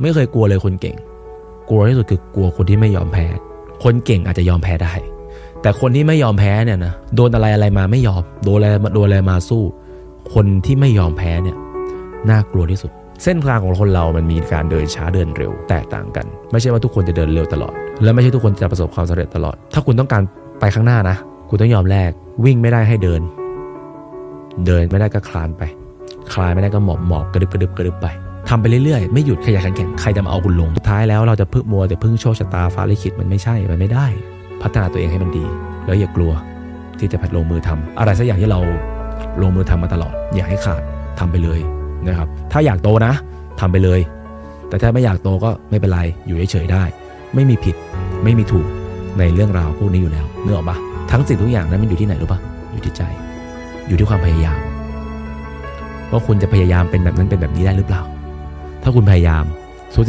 ไม่เคยกลัวเลยคนเก่ง กลัวที่สุดคือกลัวคนที่ไม่ยอมแพ้ คนเก่งอาจจะยอมแพ้ได้ แต่คนที่ไม่ยอมแพ้เนี่ยนะโดนอะไรอะไรมาไม่ยอม โดนอะไรโดนอะไรมาสู้ คนที่ไม่ยอมแพ้เนี่ยน่ากลัวที่สุด เส้นทางของคนเรามันมีการเดินช้าเดินเร็วแตกต่างกัน ไม่ใช่ว่าทุกคนจะเดินเร็วตลอด และไม่ใช่ทุกคนจะประสบความสำเร็จตลอด ถ้าคุณต้องการไปข้างหน้านะ คุณต้องยอมแลกวิ่งไม่ได้ให้เดิน เดินไม่ได้ก็คลานไป คลานไม่ได้ก็หมอบหมอบกระดึบกระดึบกระดึบไป ทำไปเรื่อยๆ ไม่หยุดขยันขันแข็งใครจะมาเอาคุณลงสุดท้ายแล้วเราจะพึ่งมัวแต่พึ่งโชคชะตาฟ้าลิขิตมันไม่ใช่มันไม่ได้ พัฒนาตัวเองให้มันดี แล้วอย่ากลัวที่จะพัดลงมือทำอะไรสักอย่างที่เราลงมือทำมาตลอด อย่าให้ขาดทำไปเลยนะครับ ถ้าอยากโตนะทำไปเลย แต่ถ้าไม่อยากโตก็ไม่เป็นไรอยู่เฉยๆได้ ไม่มีผิดไม่มีถูกในเรื่องราวพวกนี้อยู่แล้วเนื้อออกปะทั้งสิ่งทุกอย่างนั้นมันอยู่ที่ไหนรู้ปะอยู่ที่ใจ อยู่ที่ความพยายามว่าคุณจะพยายามเป็นแบบนั้นเป็นแบบนี้ได้หรือเปล่า ถ้าคุณพยายาม